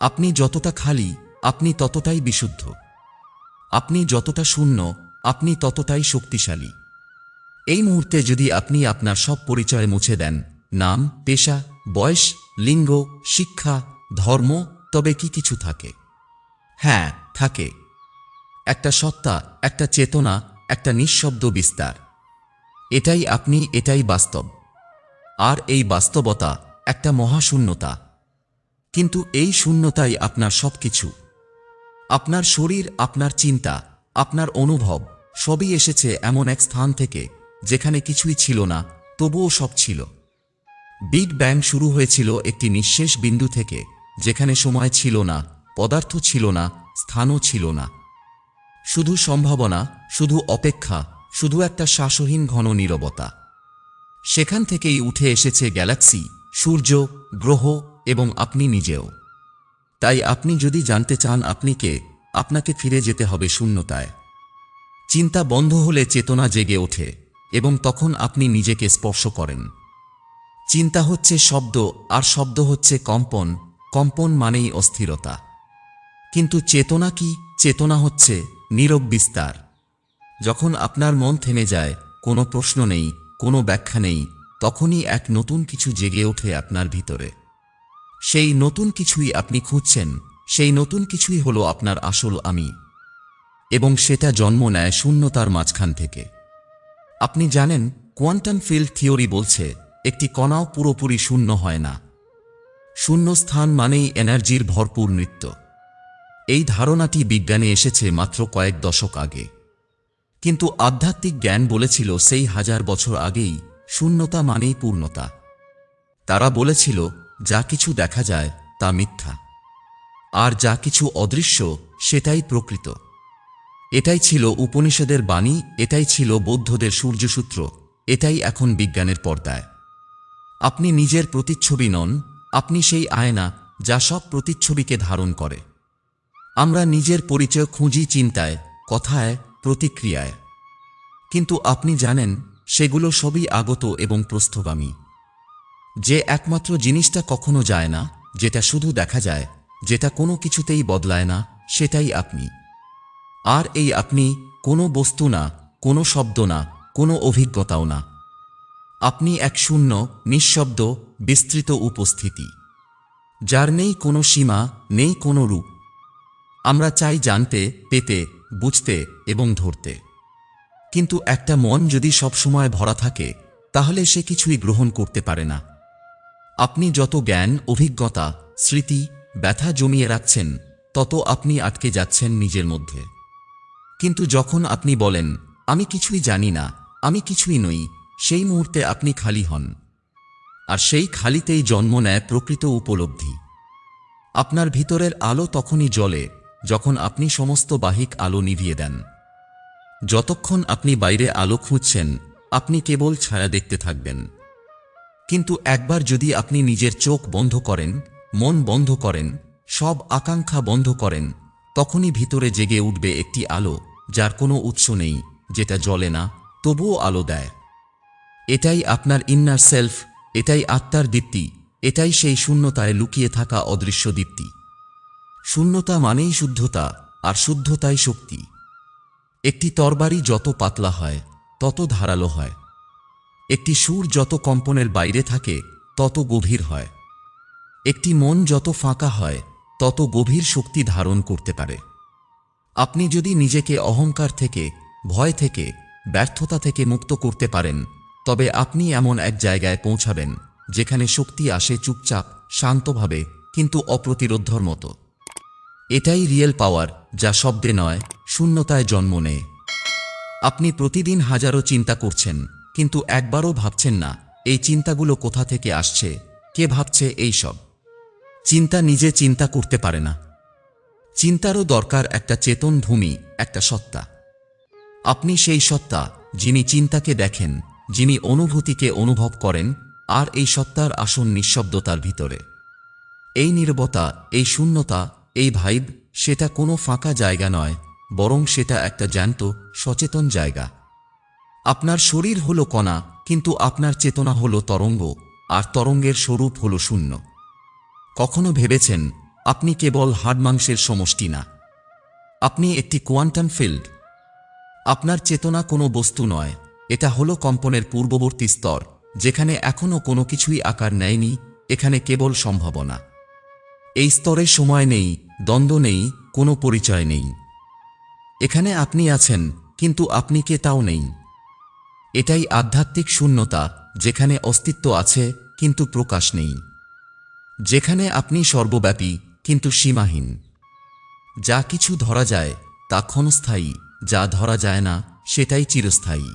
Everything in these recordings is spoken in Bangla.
আপনি যতটা খালি, আপনি ততটাই বিশুদ্ধ। আপনি যতটা শূন্য, আপনি ততটাই শক্তিশালী। এই মুহূর্তে যদি আপনি আপনার সব পরিচয় মুছে দেন, নাম, পেশা, বয়স, লিঙ্গ, শিক্ষা, ধর্ম, তবে কি কিছু থাকে? হ্যাঁ থাকে। একটা সত্তা, একটা চেতনা, একটা নিঃশব্দ বিস্তার। এটাই আপনি, এটাই বাস্তব। আর এই বাস্তবতা, একটা মহাশূন্যতা কিন্তু এই শূন্যতাই আপনার সবকিছু। আপনার শরীর, আপনার চিন্তা, আপনার অনুভব, সবই এসেছে এমন এক স্থান থেকে যেখানে কিছুই ছিল না, তবুও সব ছিল। বিগ ব্যাং শুরু হয়েছিল একটি নিঃশেষ বিন্দু থেকে, যেখানে সময় ছিল না, পদার্থ ছিল না, স্থানও ছিল না। শুধু সম্ভাবনা, শুধু অপেক্ষা, শুধু একটা শ্বাসহীন ঘন নীরবতা। সেখান থেকেই উঠে এসেছে গ্যালাক্সি, সূর্য, গ্রহ এবং আপনি নিজেও। তাই আপনি যদি জানতে চান আপনি কে, আপনাকে ফিরে যেতে হবে শূন্যতায়। চিন্তা বন্ধ হলে চেতনা জেগে ওঠে এবং তখন আপনি নিজেকে স্পর্শ করেন। চিন্তা হচ্ছে শব্দ, আর শব্দ হচ্ছে কম্পন। কম্পন মানেই অস্থিরতা। কিন্তু চেতনা কি? চেতনা হচ্ছে নীরব বিস্তার। যখন আপনার মন থেমে যায়, কোনো প্রশ্ন নেই, কোনো ব্যাখ্যা নেই, তখনই এক নতুন কিছু জেগে ওঠে আপনার ভিতরে। সেই নতুন কিছুই আপনি খুঁজছেন, সেই নতুন কিছুই হলো আপনার আসল আমি। এবং সেটা জন্ম নেয় শূন্যতার মাঝখান থেকে। আপনি জানেন, কোয়ান্টাম ফিল্ড থিওরি বলছে, একটি কণাও পুরোপুরি শূন্য হয় না। শূন্য স্থান মানেই এনার্জির ভরপুর নৃত্য। এই ধারণাটি বিজ্ঞানে এসেছে মাত্র কয়েক দশক আগে। কিন্তু আধ্যাত্মিক জ্ঞান বলেছিল সেই হাজার বছর আগেই শূন্যতা মানেই পূর্ণতা। তারা বলেছিল যা কিছু দেখা যায় তা মিথ্যা। আর যা কিছু অদৃশ্য, সেটাই প্রকৃত। এটাই ছিল উপনিষদের বাণী, এটাই ছিল বৌদ্ধদের সূর্যসূত্র, এটাই এখন বিজ্ঞানের পর্দায়। আপনি নিজের প্রতিচ্ছবি নন, আপনি সেই আয়না যা সব প্রতিচ্ছবিকে ধারণ করে। আমরা নিজের পরিচয় খুঁজি চিন্তায়, কথায়, প্রতিক্রিয়ায়। কিন্তু আপনি জানেন, সেগুলো সবই আগত এবং প্রস্থগামী। যে একমাত্র জিনিসটা কখনো যায় না, যেটা শুধু দেখা যায়, যেটা কোনো কিছুতেই বদলায় না, সেটাই আপনি। আর এই আপনি কোনো বস্তু না, কোনো শব্দ না, কোনো অভিজ্ঞতাও না। আপনি এক শূন্য, নিঃশব্দ, বিস্তৃত উপস্থিতি। যার নেই কোনো সীমা, নেই কোনো রূপ। আমরা চাই জানতে, পেতে, বুঝতে এবং ধরতে। কিন্তু একটা মন যদি সবসময় ভরা থাকে, তাহলে সে কিছুই গ্রহণ করতে পারে না। আপনি যত জ্ঞান, অভিজ্ঞতা, স্মৃতি ব্যথা জমিয়ে রাখছেন, তত আপনি আটকে যাচ্ছেন নিজের মধ্যে। কিন্তু যখন আপনি বলেন, আমি কিছুই জানি না, আমি কিছুই নই, সেই মুহূর্তে আপনি খালি হন। আর সেই খালিতেই জন্ম নেয় প্রকৃত উপলব্ধি। আপনার ভিতরের আলো তখনই জ্বলে যখন আপনি সমস্ত বাহিক আলো নিভিয়ে দেন। যতক্ষণ আপনি বাইরে আলো খুঁজছেন, আপনি কেবল ছায়া দেখতে থাকবেন। কিন্তু একবার যদি আপনি নিজের চোখ বন্ধ করেন, মন বন্ধ করেন, সব আকাঙ্ক্ষা বন্ধ করেন, তখনই ভিতরে জেগে উঠবে একটি আলো, যার কোনো উৎস নেই, যেটা জ্বলে না, তবুও আলো দেয়। এটাই আপনার ইন্নার সেলফ এটাই আত্মার দীপ্তি, এটাই সেই শূন্যতায় লুকিয়ে থাকা অদৃশ্য দীপ্তি। শূন্যতা মানেই শুদ্ধতা, আর শুদ্ধতাই শক্তি। একটি তরবারি যত পাতলা হয়, তত ধারালো হয়। একটি সুর যত কম্পনের বাইরে থাকে, তত গভীর হয়। একটি মন যত ফাঁকা হয়, তত গভীর শক্তি ধারণ করতে পারে। আপনি যদি নিজেকে অহংকার থেকে, ভয় থেকে, ব্যর্থতা থেকে মুক্ত করতে পারেন, তবে আপনি এমন এক জায়গায় পৌঁছাবেন, যেখানে শক্তি আসে চুপচাপ, শান্তভাবে, কিন্তু অপ্রতিরোধর মতো। এটাই রিয়েল পাওয়ার, যা শব্দে নয়, শূন্যতায় জন্ম নেয়। আপনি প্রতিদিন হাজারো চিন্তা করছেন কিন্তু একবারও ভাবছেন না, এই চিন্তাগুলো কোথা থেকে আসছে? কে ভাবছে এই সব? চিন্তা নিজে চিন্তা করতে পারে না। চিন্তারও দরকার একটা চেতন ভূমি, একটা সত্তা। আপনি সেই সত্তা, যিনি চিন্তাকে দেখেন, যিনি অনুভূতিকে অনুভব করেন, আর এই সত্তার আসন নিঃশব্দতার ভিতরে। এই নীরবতা, এই শূন্যতা, এই ভাইব, সেটা কোনো ফাঁকা জায়গা নয়, বরং সেটা একটা জ্যান্ত, সচেতন জায়গা। আপনার শরীর হল কণা, কিন্তু আপনার চেতনা হল তরঙ্গ, আর তরঙ্গের স্বরূপ হল শূন্য। কখনো ভেবেছেন, আপনি কেবল হাড় মাংসের সমষ্টি না। আপনি একটি কোয়ান্টাম ফিল্ড। আপনার চেতনা কোনো বস্তু নয়, এটা হলো কম্পনের পূর্ববর্তী স্তর, যেখানে এখনও কোনো কিছুই আকার নেয়নি, এখানে কেবল সম্ভাবনা। এই স্তরে সময় নেই, দ্বন্দ্ব নেই, কোনো পরিচয় নেই। এখানে আপনি আছেন, কিন্তু আপনি কে তাও নেই। এটাই আধ্যাত্মিক শূন্যতা, যেখানে অস্তিত্ব আছে, কিন্তু প্রকাশ নেই। যেখানে আপনি সর্বব্যাপী, কিন্তু সীমাহীন। যা কিছু ধরা যায়, তা ক্ষণস্থায়ী, যা ধরা যায় না, সেটাই চিরস্থায়ী।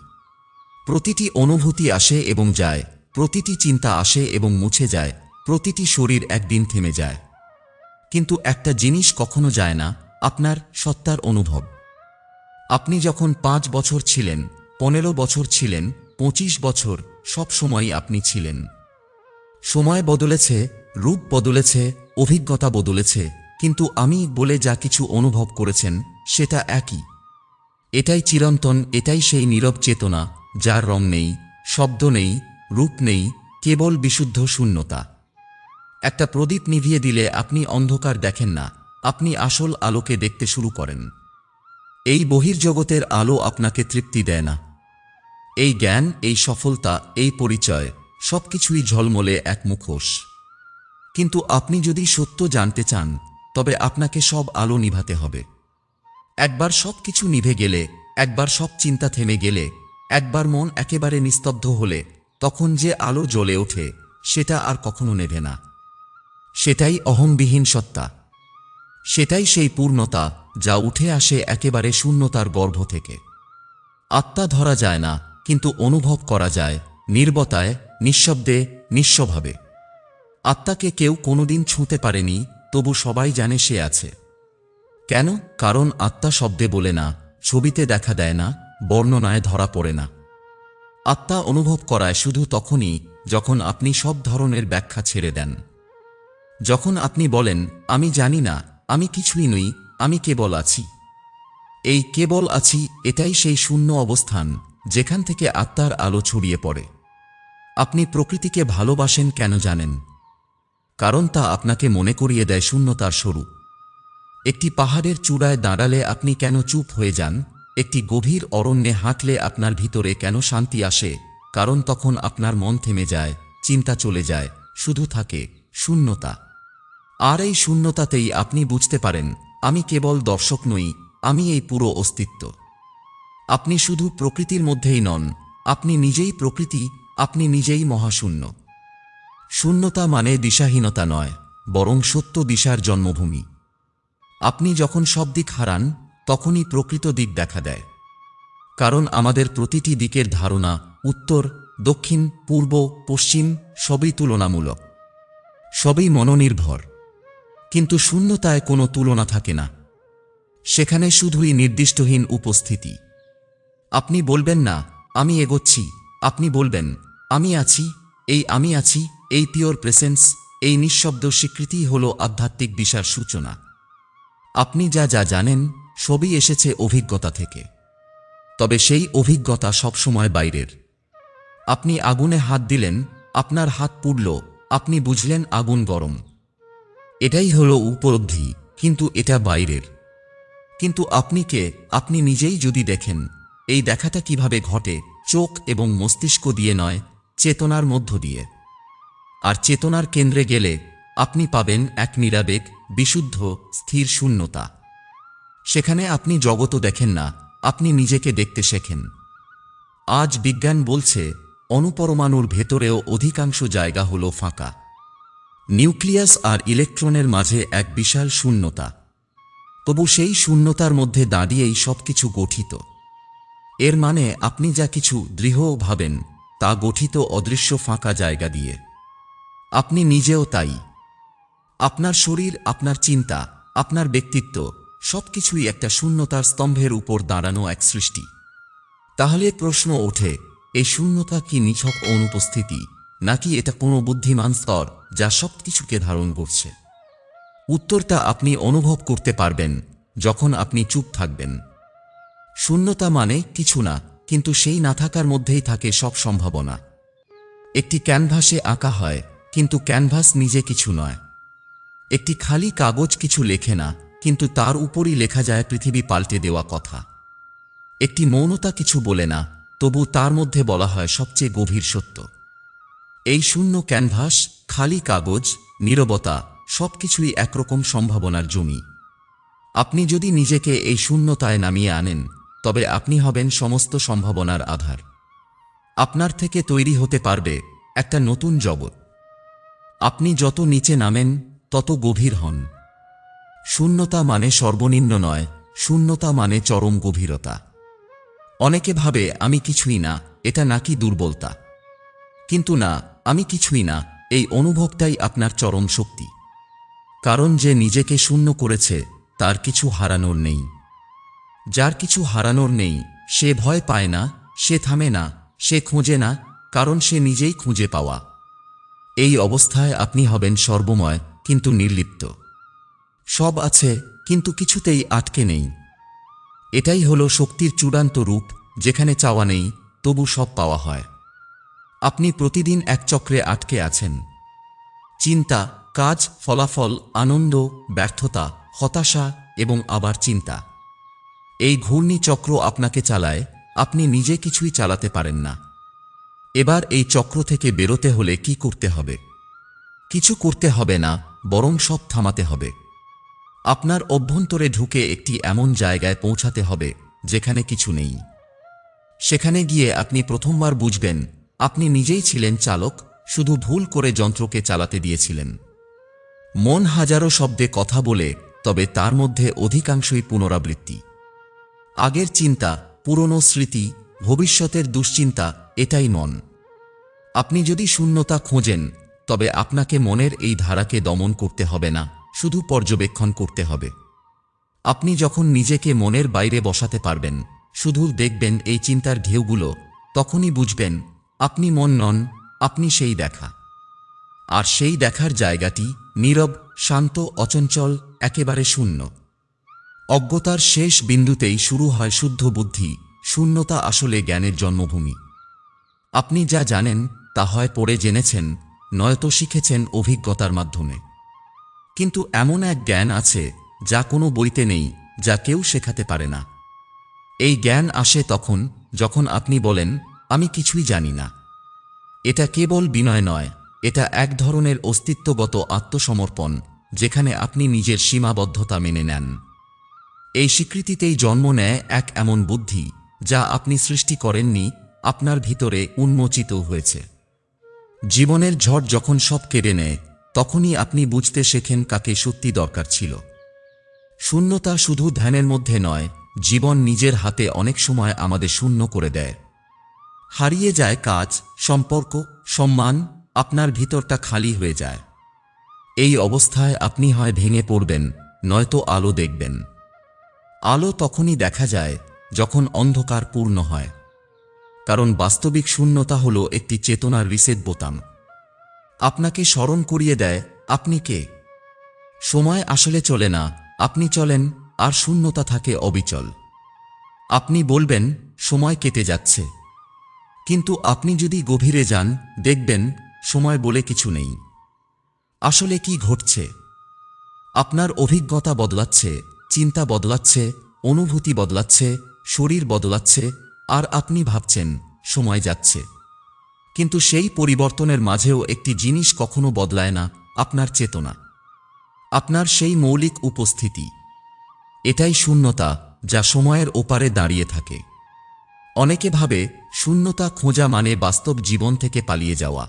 প্রতিটি অনুভূতি আসে এবং যায়, প্রতিটি চিন্তা আসে এবং মুছে যায়, প্রতিটি শরীর একদিন থেমে যায়। কিন্তু একটা জিনিস কখনো যায় না, আপনার সত্তার অনুভব। আপনি যখন পাঁচ বছর ছিলেন পনেরো বছর ছিলেন, পঁচিশ বছর সব সময় আপনি ছিলেন। সময় বদলেছে, রূপ বদলেছে, অভিজ্ঞতা বদলেছে, কিন্তু আমি বলে যা কিছু অনুভব করেছেন, সেটা একই। এটাই চিরন্তন, এটাই সেই নীরব চেতনা, যার রং নেই, শব্দ নেই, রূপ নেই, কেবল বিশুদ্ধ শূন্যতা। একটা প্রদীপ নিভিয়ে দিলে আপনি অন্ধকার দেখেন না, আপনি আসল আলোকে দেখতে শুরু করেন। এই বহির্জগতের আলো আপনাকে তৃপ্তি দেয় না। এই জ্ঞান, এই সফলতা, এই পরিচয় সবকিছুই ঝলমলে এক মুখোশ। কিন্তু আপনি যদি সত্য জানতে চান, তবে আপনাকে সব আলো নিভাতে হবে। একবার সব কিছু নিভে গেলে, একবার সব চিন্তা থেমে গেলে, একবার মন একেবারে নিস্তব্ধ হলে, তখন যে আলো জ্বলে ওঠে, সেটা আর কখনো নেভে না। সেটাই অহংবিহীন সত্তা। সেটাই সেই পূর্ণতা যা উঠে আসে একেবারে শূন্যতার গর্ভ থেকে। আত্মা ধরা যায় না কিন্তু অনুভব করা যায়, নির্বতায়, নিঃশব্দে, নিঃস্বভাবে। আত্মাকে কেউ কোনোদিন ছুঁতে পারেনি, তবু সবাই জানে সে আছে। কেন? কারণ আত্মা শব্দে বলে না, ছবিতে দেখা দেয় না, বর্ণনায় ধরা পড়ে না। আত্মা অনুভব করায় শুধু তখনই, যখন আপনি সব ধরনের ব্যাখ্যা ছেড়ে দেন। যখন আপনি বলেন, আমি জানি না, আমি কিছুই নই, আমি কেবল আছি। এই কেবল আছি এটাই সেই শূন্য অবস্থান যেখান থেকে আত্মার আলো ছড়িয়ে পড়ে। আপনি প্রকৃতিকে ভালোবাসেন কেন জানেন? কারণ তা আপনাকে মনে করিয়ে দেয় শূন্যতার স্বরূপ। একটি পাহাড়ের চূড়ায় দাঁড়ালে আপনি কেন চুপ হয়ে যান? একটি গভীর অরণ্যে হাঁটলে আপনার ভিতরে কেন শান্তি আসে? কারণ তখন আপনার মন থেমে যায়, চিন্তা চলে যায়, শুধু থাকে শূন্যতা। আর এই শূন্যতাতেই আপনি বুঝতে পারেন, আমি কেবল দর্শক নই, আমি এই পুরো অস্তিত্ব। আপনি শুধু প্রকৃতির মধ্যেই নন, আপনি নিজেই প্রকৃতি, আপনি নিজেই মহাশূন্য। শূন্যতা মানে দিশাহীনতা নয়, বরং সত্য দিশার জন্মভূমি। আপনি যখন সব দিক হারান, তখনই প্রকৃত দিক দেখা দেয়। কারণ আমাদের প্রতিটি দিকের ধারণা উত্তর, দক্ষিণ, পূর্ব, পশ্চিম, সবই তুলনামূলক। সবই মনোনির্ভর। কিন্তু শূন্যতায় কোনো তুলনা থাকে না। সেখানে শুধুই নির্দিষ্টহীন উপস্থিতি। আপনি বলবেন না, আমি এগোচ্ছি। আপনি বলবেন, আমি আছি, এই আমি আছি, এই পিওর প্রেসেন্স, এই নিঃশব্দ স্বীকৃতিই হল আধ্যাত্মিক দিশার সূচনা। আপনি যা যা জানেন, সবই এসেছে অভিজ্ঞতা থেকে। তবে সেই অভিজ্ঞতা সবসময় বাইরের। আপনি আগুনে হাত দিলেন, আপনার হাত পুড়ল, আপনি বুঝলেন আগুন গরম। এটাই হলো উপলব্ধি, কিন্তু এটা বাইরের। কিন্তু আপনি কে, আপনি নিজেই যদি দেখেন এই দেখাটা কীভাবে ঘটে, চোখ এবং মস্তিষ্ক দিয়ে নয়, চেতনার মধ্য দিয়ে। আর চেতনার কেন্দ্রে গেলে আপনি পাবেন এক নিরাবেগ, বিশুদ্ধ, স্থির শূন্যতা। সেখানে আপনি জগত দেখেন না, আপনি নিজেকে দেখতে শেখেন। আজ বিজ্ঞান বলছে অনুপরমাণুর ভেতরেও অধিকাংশ জায়গা হল ফাঁকা। নিউক্লিয়াস আর ইলেকট্রনের মাঝে এক বিশাল শূন্যতা। তবু সেই শূন্যতার মধ্যে দাঁড়িয়েই সবকিছু গঠিত। এর মানে আপনি যা কিছু দৃঢ় ভাবেন, তা গঠিত অদৃশ্য ফাঁকা জায়গা দিয়ে। আপনি নিজেও তাই। আপনার শরীর, আপনার চিন্তা, আপনার ব্যক্তিত্ব, সবকিছুই একটা শূন্যতার স্তম্ভের উপর দাঁড়ানো এক সৃষ্টি। তাহলে প্রশ্ন ওঠে, এই শূন্যতা কি নিছক অনুপস্থিতি, নাকি এটা কোনো বুদ্ধিমান স্তর যা সবকিছুকে ধারণ করছে? উত্তরটা আপনি অনুভব করতে পারবেন, যখন আপনি চুপ থাকবেন। শূন্যতা মানে কিছু না, কিন্তু সেই না থাকার মধ্যেই থাকে সব সম্ভাবনা। একটি ক্যানভাসে আঁকা হয়, কিন্তু ক্যানভাস নিজে কিছু নয়। একটি খালি কাগজ কিছু লেখে না, কিন্তু তার উপরই লেখা যায় পৃথিবী পাল্টে দেওয়া কথা। একটি মৌনতা কিছু বলে না, তবু তার মধ্যে বলা হয় সবচেয়ে গভীর সত্য। এই শূন্য ক্যানভাস, খালি কাগজ, নীরবতা, সবকিছুই একরকম সম্ভাবনার জমি। আপনি যদি নিজেকে এই শূন্যতায় নামিয়ে আনেন তবে আপনি হবেন সমস্ত সম্ভাবনার আধার। আপনার থেকে তৈরি হতে পারবে একটা নতুন জগৎ। আপনি যত নিচে নামেন, তত গভীর হন। শূন্যতা মানে সর্বনিম্ন নয়, শূন্যতা মানে চরম গভীরতা। অনেকে ভাবে, আমি কিছুই না, এটা নাকি দুর্বলতা? কিন্তু না, আমি কিছুই না, এই অনুভবটাই আপনার চরম শক্তি। কারণ যে নিজেকে শূন্য করেছে, তার কিছু হারানোর নেই। যার কিছু হারানোর নেই, সে ভয় পায় না, সে থামে না, সে খুঁজে না, কারণ সে নিজেই খুঁজে পাওয়া। এই অবস্থায় আপনি হবেন সর্বময়, কিন্তু নির্লিপ্ত। সব আছে, কিন্তু কিছুতেই আটকে নেই। এটাই হলো শক্তির চূড়ান্ত রূপ, যেখানে চাওয়া নেই, তবু সব পাওয়া হয়। আপনি প্রতিদিন এক চক্রে আটকে আছেন। চিন্তা, কাজ, ফলাফল, আনন্দ, ব্যর্থতা, হতাশা এবং আবার চিন্তা। এই ঘূর্ণি চক্র আপনাকে চালায়, আপনি নিজে কিছুই চালাতে পারেন না। এবার এই চক্র থেকে বেরোতে হলে কি করতে হবে? কিছু করতে হবে না, বরং সব থামাতে হবে। আপনার অভ্যন্তরে ঢুকে একটি এমন জায়গায় পৌঁছাতে হবে, যেখানে কিছু নেই। সেখানে গিয়ে আপনি প্রথমবার বুঝবেন, আপনি নিজেই ছিলেন চালক, শুধু ভুল করে যন্ত্রকে চালাতে দিয়েছিলেন। মন হাজারো শব্দে কথা বলে, তবে তার মধ্যে অধিকাংশই পুনরাবৃত্তি। আগের চিন্তা, পুরনো স্মৃতি, ভবিষ্যতের দুশ্চিন্তা, এটাই মন। আপনি যদি শূন্যতা খোঁজেন, তবে আপনাকে মনের এই ধারাকে দমন করতে হবে না, শুধু পর্যবেক্ষণ করতে হবে। আপনি যখন নিজেকে মনের বাইরে বসাতে পারবেন, শুধু দেখবেন এই চিন্তার ঢেউগুলো, তখনই বুঝবেন, আপনি মন নন, আপনি সেই দেখা। আর সেই দেখার জায়গাটি নীরব, শান্ত, অচঞ্চল, একেবারে শূন্য। অজ্ঞতার শেষ বিন্দুতেই শুরু হয় শুদ্ধ বুদ্ধি, শূন্যতা আসলে জ্ঞানের জন্মভূমি। আপনি যা জানেন, তা হয় পড়ে জেনেছেন, নয়তো শিখেছেন অভিজ্ঞতার মাধ্যমে। কিন্তু এমন এক জ্ঞান আছে, যা কোনো বইতে নেই, যা কেউ শেখাতে পারে না। এই জ্ঞান আসে তখন, যখন আপনি বলেন, আমি কিছুই জানি না। এটা কেবল বিনয় নয়, এটা এক ধরনের অস্তিত্বগত আত্মসমর্পণ, যেখানে আপনি নিজের সীমাবদ্ধতা মেনে নেন। এই স্বীকৃতিতেই জন্ম নেয় এক এমন বুদ্ধি, যা আপনি সৃষ্টি করেননি, আপনার ভিতরে উন্মোচিত হয়েছে। জীবনের ঝড় যখন সব কেড়ে নেয়, তখনই আপনি বুঝতে শেখেন কাকে সত্যি দরকার ছিল। শূন্যতা শুধু ধ্যানের মধ্যে নয়, জীবন নিজের হাতে অনেক সময় আমাদের শূন্য করে দেয়। হারিয়ে যায় কাজ, সম্পর্ক, সম্মান, আপনার ভিতরটা খালি হয়ে যায়। এই অবস্থায় আপনি হয় ভেঙে পড়বেন, নয়তো আলো দেখবেন। আলো তখনই দেখা যায় যখন অন্ধকার পূর্ণ হয়। কারণ বাস্তবিক শূন্যতা হল একটি চেতনার রিসেট বোতাম। আপনাকে স্মরণ করিয়ে দেয়, আপনি কে? সময় আসলে চলে না, আপনি চলেন, আর শূন্যতা থাকে অবিচল। আপনি বলবেন, সময় কেটে যাচ্ছে। কিন্তু আপনি যদি গভীরে যান, দেখবেন, সময় বলে কিছু নেই। আসলে কি ঘটছে? আপনার অভিজ্ঞতা বদলাচ্ছে। চিন্তা বদলাচ্ছে, অনুভূতি বদলাচ্ছে, শরীর বদলাচ্ছে, আর আপনি ভাবছেন, সময় যাচ্ছে। কিন্তু সেই পরিবর্তনের মাঝেও একটি জিনিস কখনো বদলায় না, আপনার চেতনা। আপনার সেই মৌলিক উপস্থিতি। এটাই শূন্যতা, যা সময়ের ওপারে দাঁড়িয়ে থাকে। অনেকে ভাবে, শূন্যতা খোঁজা মানে বাস্তব জীবন থেকে পালিয়ে যাওয়া।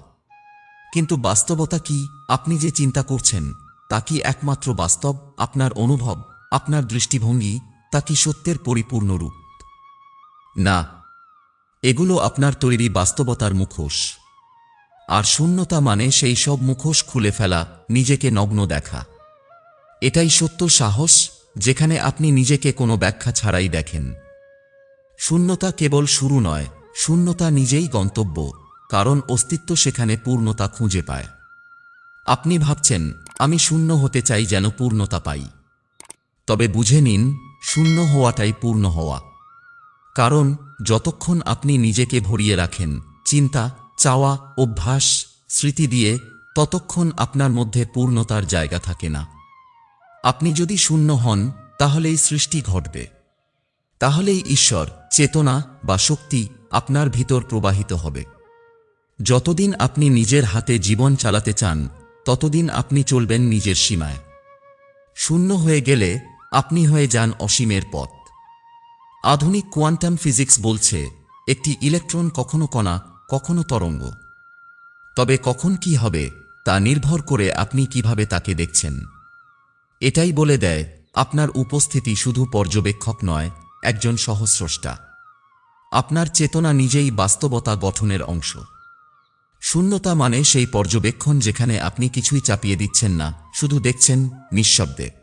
কিন্তু বাস্তবতা কি, আপনি যে চিন্তা করছেন, তা কি একমাত্র বাস্তব, আপনার অনুভব? আপনার দৃষ্টিভঙ্গি তা কি সত্যের পরিপূর্ণ রূপ? না, এগুলো আপনার তৈরি বাস্তবতার মুখোশ। আর শূন্যতা মানে সেই সব মুখোশ খুলে ফেলা, নিজেকে নগ্ন দেখা। এটাই সত্য সাহস যেখানে আপনি নিজেকে কোনো ব্যাখ্যা ছাড়াই দেখেন। শূন্যতা কেবল শুরু নয়, শূন্যতা নিজেই গন্তব্য, কারণ অস্তিত্ব সেখানে পূর্ণতা খুঁজে পায়। আপনি ভাবছেন, আমি শূন্য হতে চাই যেন পূর্ণতা পাই। তবে বুঝে নিন, শূন্য হওয়াটাই পূর্ণ হওয়া। কারণ, যতক্ষণ আপনি নিজেকে ভরিয়ে রাখেন, চিন্তা, চাওয়া, অভ্যাস, স্মৃতি দিয়ে, ততক্ষণ আপনার মধ্যে পূর্ণতার জায়গা থাকে না। আপনি যদি শূন্য হন, তাহলেই সৃষ্টি ঘটবে। তাহলেই ঈশ্বর, চেতনা বা শক্তি আপনার ভিতর প্রবাহিত হবে। যতদিন আপনি নিজের হাতে জীবন চালাতে চান, ততদিন আপনি চলবেন নিজের সীমায়। শূন্য হয়ে গেলে আপনি হয়ে যান অসীমের পথ। আধুনিক কোয়ান্টাম ফিজিক্স বলছে, একটি ইলেকট্রন কখনো কণা, কখনো তরঙ্গ। তবে কখন কি হবে, তা নির্ভর করে আপনি কীভাবে তাকে দেখছেন। এটাই বলে দেয়, আপনার উপস্থিতি শুধু পর্যবেক্ষক নয়, একজন সহস্রষ্টা। আপনার চেতনা নিজেই বাস্তবতা গঠনের অংশ। শূন্যতা মানে সেই পর্যবেক্ষণ যেখানে আপনি কিছুই চাপিয়ে দিচ্ছেন না, শুধু দেখছেন নিঃশব্দে।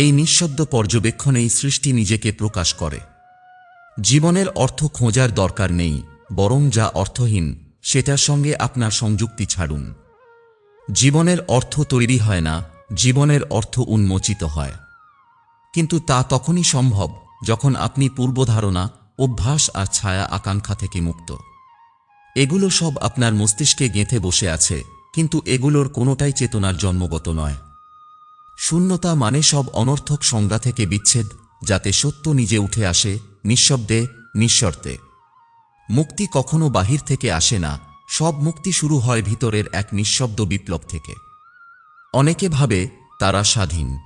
এই নিঃশব্দ পর্যবেক্ষণেই সৃষ্টি নিজেকে প্রকাশ করে। জীবনের অর্থ খোঁজার দরকার নেই, বরং যা অর্থহীন, সেটার সঙ্গে আপনার সংযুক্তি ছাড়ুন। জীবনের অর্থ তৈরি হয় না, জীবনের অর্থ উন্মোচিত হয়। কিন্তু তা তখনই সম্ভব যখন আপনি পূর্বধারণা, অভ্যাস আর ছায়া আকাঙ্ক্ষা থেকে মুক্ত। এগুলো সব আপনার মস্তিষ্কে গেঁথে বসে আছে, কিন্তু এগুলোর কোনোটাই চেতনার জন্মগত নয়। শূন্যতা মানে সব অনর্থক সংজ্ঞা থেকে বিচ্ছেদ, যাতে সত্য নিজে উঠে আসে, নিঃশব্দে, নিঃশর্তে। মুক্তি কখনো বাহির থেকে আসে না, সব মুক্তি শুরু হয় ভিতরের এক নিঃশব্দ বিপ্লব থেকে। অনেকে ভাবে, তারা স্বাধীন।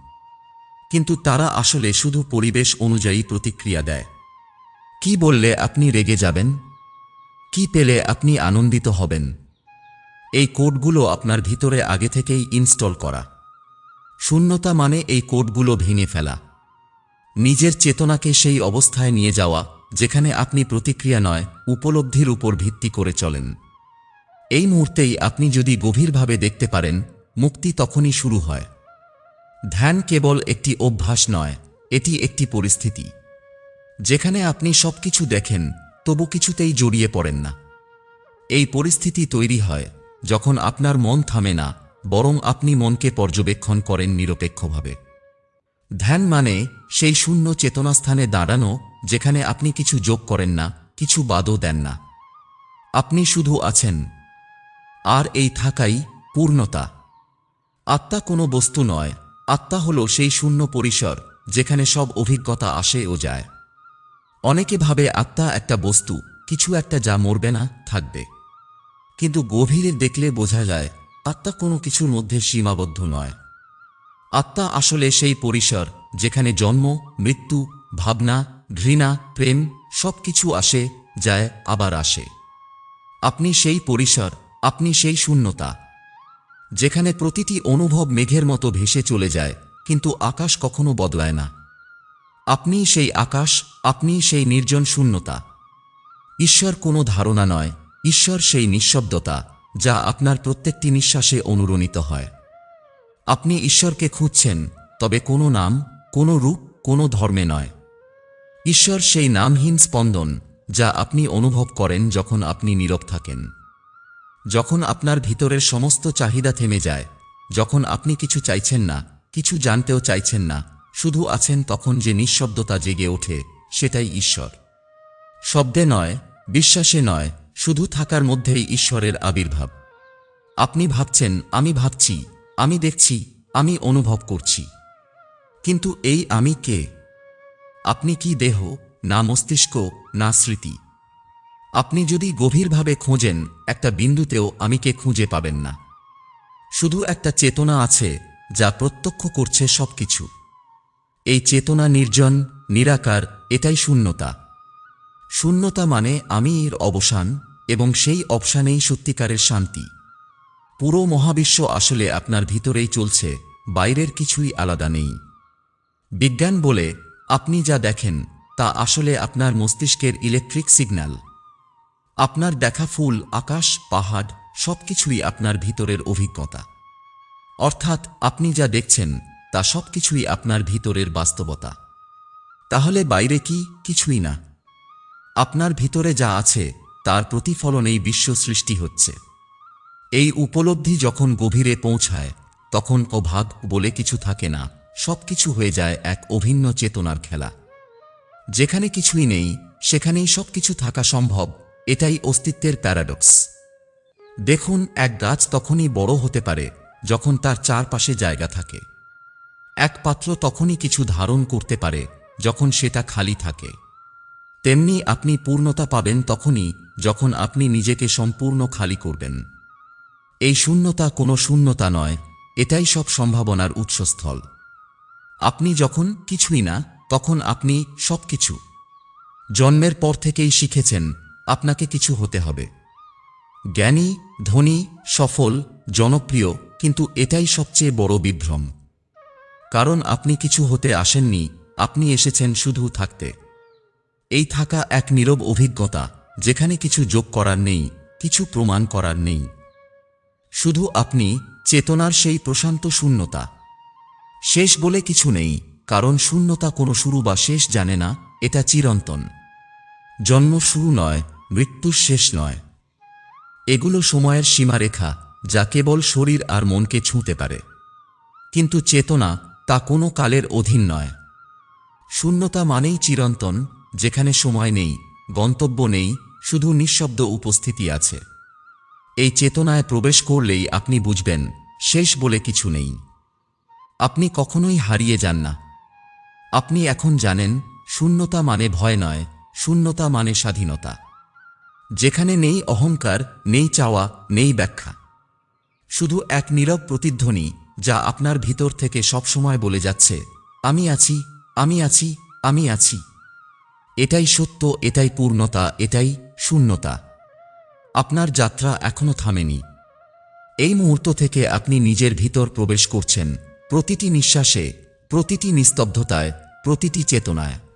কিন্তু তারা আসলে শুধু পরিবেশ অনুযায়ী প্রতিক্রিয়া দেয়। কি বললে আপনি রেগে যাবেন? কি পেলে আপনি আনন্দিত হবেন? এই কোডগুলো আপনার ভিতরে আগে থেকেই ইনস্টল করা। শূন্যতা মানে এই কোডগুলো ভেঙে ফেলা। নিজের চেতনাকে সেই অবস্থায় নিয়ে যাওয়া, যেখানে আপনি প্রতিক্রিয়া নয়, উপলব্ধির উপর ভিত্তি করে চলেন। এই মুহূর্তেই আপনি যদি গভীরভাবে দেখতে পারেন, মুক্তি তখনই শুরু হয়। ধ্যান কেবল একটি অভ্যাস নয়, এটি একটি পরিস্থিতি। যেখানে আপনি সবকিছু দেখেন, তবু কিছুতেই জড়িয়ে পড়েন না। এই পরিস্থিতি তৈরি হয় যখন আপনার মন থামে না বরং আপনি মনকে পর্যবেক্ষণ করেন নিরপেক্ষভাবে। ধ্যান মানে সেই শূন্য চেতনাস্থানে দাঁড়ানো যেখানে আপনি কিছু যোগ করেন না, কিছু বাদও দেন না। আপনি শুধু আছেন। আর এই থাকাই পূর্ণতা। আত্মা কোনো বস্তু নয়, আত্মা হল সেই শূন্য পরিসর যেখানে সব অভিজ্ঞতা আসে ও যায়। অনেকে ভাবে আত্মা একটা বস্তু, কিছু একটা যা মরবে না, থাকবে। কিন্তু গভীরে দেখলে বোঝা যায় আত্মা কোনো কিছুর মধ্যে সীমাবদ্ধ নয়। আত্মা আসলে সেই পরিসর যেখানে জন্ম, মৃত্যু, ভাবনা, ঘৃণা, প্রেম সব কিছু আসে, যায়, আবার আসে। আপনি সেই পরিসর, আপনি সেই শূন্যতা, যেখানে প্রতিটি অনুভব মেঘের মতো ভেসে চলে যায়, কিন্তু আকাশ কখনো বদলায় না। আপনি সেই আকাশ, আপনি সেই নির্জন শূন্যতা। ঈশ্বর কোনো ধারণা নয়, ঈশ্বর সেই নিঃশব্দতা। যা আপনার প্রত্যেকটি নিঃশ্বাসে অনুরণিত হয়। আপনি ঈশ্বরকে খুঁজছেন, তবে কোনো নাম, কোনো রূপ, কোনো ধর্মে নয়। ঈশ্বর সেই নামহীন স্পন্দন যা আপনি অনুভব করেন যখন আপনি নীরব থাকেন। যখন আপনার ভিতরের সমস্ত চাহিদা থেমে যায়, যখন আপনি কিছু চাইছেন না, কিছু জানতেও চাইছেন না, শুধু আছেন তখন যে নিঃশব্দতা জেগে ওঠে, সেটাই ঈশ্বর। শব্দে নয়, বিশ্বাসে নয় শুধু থাকার মধ্যেই ঈশ্বরের আবির্ভাব। আপনি ভাবছেন, আমি ভাবছি, আমি দেখছি, আমি অনুভব করছি। কিন্তু এই আমি কে? আপনি কি দেহ, না মস্তিষ্ক, না স্মৃতি? আপনি যদি গভীরভাবে খোঁজেন, একটা বিন্দুতেও আমিকে খুঁজে পাবেন না। শুধু একটা চেতনা আছে, যা প্রত্যক্ষ করছে সবকিছু। এই চেতনা নির্জন, নিরাকার, এটাই শূন্যতা। শূন্যতা মানে আমি এর অবসান এবং সেই অপশানেই সত্যিকারের শান্তি। পুরো মহাবিশ্ব আসলে আপনার ভিতরেই চলছে, বাইরের কিছুই আলাদা নেই। বিজ্ঞান বলে, আপনি যা দেখেন, তা আসলে আপনার মস্তিষ্কের ইলেকট্রিক সিগন্যাল। আপনার দেখা ফুল, আকাশ, পাহাড়, সবকিছুই আপনার ভিতরের অভিজ্ঞতা। অর্থাৎ আপনি যা দেখছেন, তা সবকিছুই আপনার ভিতরের বাস্তবতা। তাহলে বাইরে কি? কিছুই না। আপনার ভিতরে যা আছে তার প্রতিফলনেই বিশ্ব সৃষ্টি হচ্ছে। এই উপলব্ধি যখন গভীরে পৌঁছায়, তখন অভাগ বলে কিছু থাকে না, সবকিছু হয়ে যায় এক অভিন্ন চেতনার খেলা। যেখানে কিছুই নেই, সেখানেই সবকিছু থাকা সম্ভব, এটাই অস্তিত্বের প্যারাডক্স। দেখুন, এক গাছ তখনই বড় হতে পারে, যখন তার চারপাশে জায়গা থাকে। এক পাত্র তখনই কিছু ধারণ করতে পারে, যখন সেটা খালি থাকে। তেমনি আপনি পূর্ণতা পাবেন তখনই যখন আপনি নিজেকে সম্পূর্ণ খালি করবেন। এই শূন্যতা কোনো শূন্যতা নয়, এটাই সব সম্ভাবনার উৎসস্থল। আপনি যখন কিছুই না, তখন আপনি সব কিছু জন্মের পর থেকেই শিখেছেন, আপনাকে কিছু হতে হবে। জ্ঞানী, ধনী, সফল, জনপ্রিয়, কিন্তু এটাই সবচেয়ে বড় বিভ্রম। কারণ আপনি কিছু হতে আসেননি, আপনি এসেছেন শুধু থাকতে। এই থাকা এক নীরব অভিজ্ঞতা। যেখানে কিছু যোগ করার নেই, কিছু প্রমাণ করার নেই। শুধু আপনি চেতনার সেই প্রশান্ত শূন্যতা। শেষ বলে কিছু নেই, কারণ শূন্যতা কোনো শুরু বা শেষ জানে না, এটা চিরন্তন। জন্ম শুরু নয় মৃত্যুর শেষ নয়। এগুলো সময়ের সীমারেখা, যা কেবল শরীর আর মনকে ছুঁতে পারে। কিন্তু চেতনা তা কোনো কালের অধীন নয়। শূন্যতা মানেই চিরন্তন, যেখানে সময় নেই, গন্তব্য নেই শুধু নিঃশব্দ উপস্থিতি আছে। এই চেতনায় প্রবেশ করলেই আপনি বুঝবেন, শেষ বলে কিছু নেই। আপনি কখনোই হারিয়ে যান না। আপনি এখন জানেন, শূন্যতা মানে ভয় নয়, শূন্যতা মানে স্বাধীনতা। যেখানে নেই অহংকার, নেই চাওয়া, নেই ব্যাখ্যা। শুধু এক নীরব প্রতিধ্বনি, যা আপনার ভিতর থেকে সবসময় বলে যাচ্ছে, আমি আছি আমি আছি আমি আছি। এটাই সত্য, এটাই পূর্ণতা, এটাই শূন্যতা। আপনার যাত্রা এখনও থামেনি। এই মুহূর্ত থেকে আপনি নিজের ভিতর প্রবেশ করছেন প্রতিটি নিঃশ্বাসে, প্রতিটি নিস্তব্ধতায়, প্রতিটি চেতনায়।